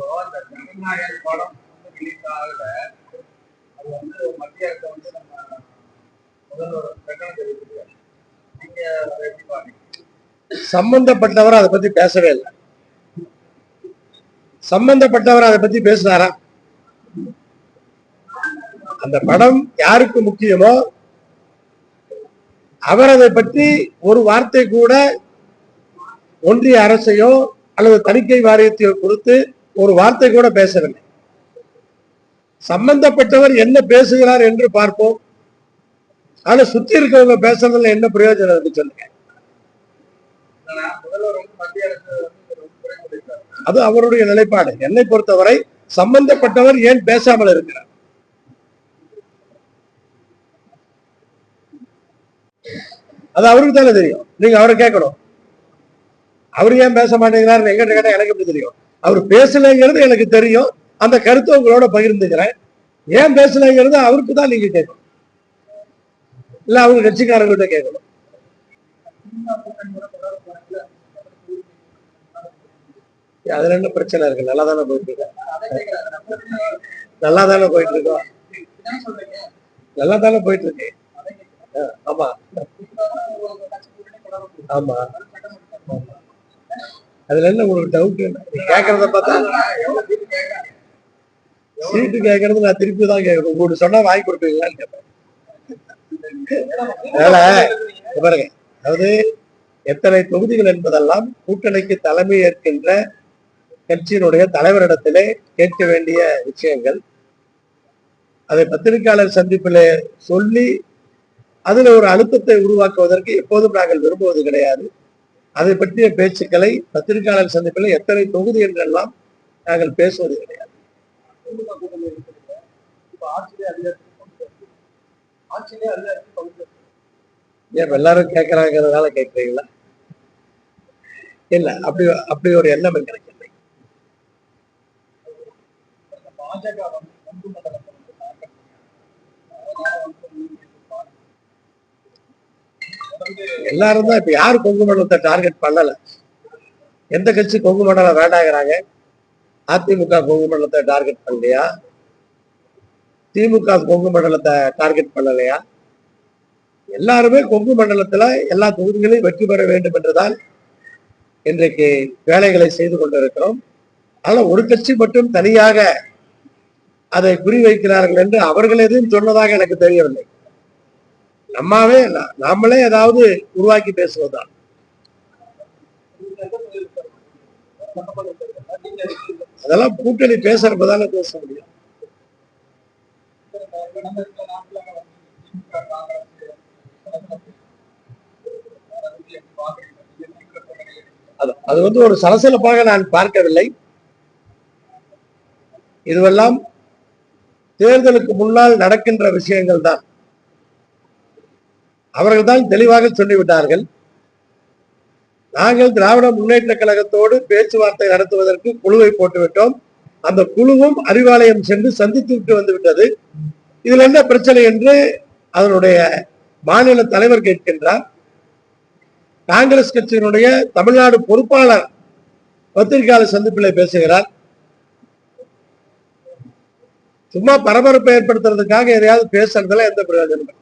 இப்போ இந்த ஜனநாயக படம் வந்து ரிலீஸ் ஆகல. அது வந்து மத்திய அரசு வந்து நம்ம முதல்வர் கட்டணம் தெரிவிச்சிருக்காரு நீங்க அதை எப்படி பாருங்க சம்பந்தப்பட்டவர் அதை பத்தி பேசவே இல்லை. சம்பந்தப்பட்டவர் அதை பத்தி பேசினாரா? அந்த படம் யாருக்கு முக்கியமோ அவர் அதை பற்றி ஒரு வார்த்தை கூட ஒன்றிய அரசையோ அல்லது தணிக்கை வாரியத்தையோ கொடுத்து ஒரு வார்த்தை கூட பேசவில்லை. சம்பந்தப்பட்டவர் என்ன பேசுகிறார் என்று பார்ப்போம். ஆனா சுத்தி இருக்கவங்க பேசுறதுல என்ன பிரயோஜனம் இருக்கு சொல்லுங்க. அது அவருடைய நிலைப்பாடு. என்னை பொறுத்தவரை சம்பந்தப்பட்டவர் ஏன் பேசாமல் இருக்கிறார்? அது அவருக்கு தானே தெரியும். நீங்க அவரை கேட்கணும். அவர் ஏன் பேச மாட்டேங்கிறார் எங்கிட்ட கேட்டா எனக்கு எப்படி தெரியும்? அவர் பேசலைங்கிறது எனக்கு தெரியும். அந்த கருத்தை உங்களோட பகிர்ந்துக்கிறேன். ஏன் பேசலைங்கிறது அவருக்கு தான் நீங்க கேட்கணும். இல்ல அவங்க கட்சிக்காரங்கள்ட்ட கேட்கணும். அதுல என்ன பிரச்சனை இருக்கு? நல்லா தானே போயிட்டு இருக்கு? நல்லா தானே போயிட்டு இருக்கோம் நல்லா தானே போயிட்டு இருக்கு? ஆமா. ஆமா. அதுல என்ன உங்களுக்கு டவுட் கேக்குறத பார்த்தா சீட்டு கேக்குறது நான் திருப்பி தான் கேட்கணும். உங்களுக்கு சொன்னா வாங்கி கொடுப்பீங்களான்னு கேட்பேன். பாருங்க. அதாவது எத்தனை தொகுதிகள் என்பதெல்லாம் கூட்டணிக்கு தலைமை ஏற்கின்ற கட்சியினுடைய தலைவரிடத்திலே கேட்க வேண்டிய விஷயங்கள். அதை பத்திரிகையாளர் சந்திப்பிலே சொல்லி அதுல ஒரு அழுத்தத்தை உருவாக்குவதற்கு எப்போதும் நாங்கள் விரும்புவது கிடையாது. அதை பற்றிய பேச்சுக்களை பத்திரிகையாளர் சந்திப்பில் எத்தனை தொகுதி என்றெல்லாம் நாங்கள் பேசுவது கிடையாது. ஏன் எல்லாரும் கேட்கறாங்கிறதுனால கேட்கறீங்களா இல்ல அப்படி அப்படி ஒரு எண்ணம் இல்லை. இந்த பாஜக வந்து கொங்கு மண்டலத்தை வந்து தாக்கல் அதனால வந்து உங்களுக்கு பாருங்க. தொடர்ந்து எல்லாரும் தான் இப்ப யாரு கொங்கு மண்டலத்தை டார்கெட் பண்ணல. எந்த கட்சி கொங்கு மண்டலம் வேண்டாங்கிறாங்க? அதிமுக கொங்கு மண்டலத்தை டார்கெட் பண்ணலையா? திமுக கொங்கு மண்டலத்தை டார்கெட் பண்ணலையா? எல்லாருமே கொங்கு மண்டலத்துல எல்லா தொகுதிகளையும் வெற்றி பெற வேண்டும் என்றுதான் இன்றைக்கு வேலைகளை செய்து கொண்டிருக்கிறோம். ஆனா ஒரு கட்சி மட்டும் தனியாக அதை குறிவைக்கிறார்கள் என்று அவர்கள் எதுவும் சொன்னதாக எனக்கு தெரியவில்லை. நம்மாவே நாமளே ஏதாவது உருவாக்கி பேசுவதுதான். அதெல்லாம் கூட்டணி பேசுறப்பதானே பேச முடியும். அது அது வந்து ஒரு சலசலப்பாக நான் பார்க்கவில்லை. இதுவெல்லாம் தேர்தலுக்கு முன்னால் நடக்கின்ற விஷயங்கள் தான் அவர்கள் தான் தெளிவாக சொல்லிவிட்டார்கள். நாங்கள் திராவிட முன்னேற்ற கழகத்தோடு பேச்சுவார்த்தை நடத்துவதற்கு குழுவை போட்டுவிட்டோம். அந்த குழுவும் அறிவாலயம் சென்று சந்தித்து விட்டு வந்து விட்டது இதுல என்ன பிரச்சனை என்று அதனுடைய மாநில தலைவர் கேட்கின்றார். காங்கிரஸ் கட்சியினுடைய தமிழ்நாடு பொறுப்பாளர் பத்திரிகையாளர் சந்திப்பில் பேசுகிறார். சும்மா பரபரப்பை ஏற்படுத்துறதுக்காக எதையாவது பேசுறதுல எந்த பிரயோஜனம் இல்லை.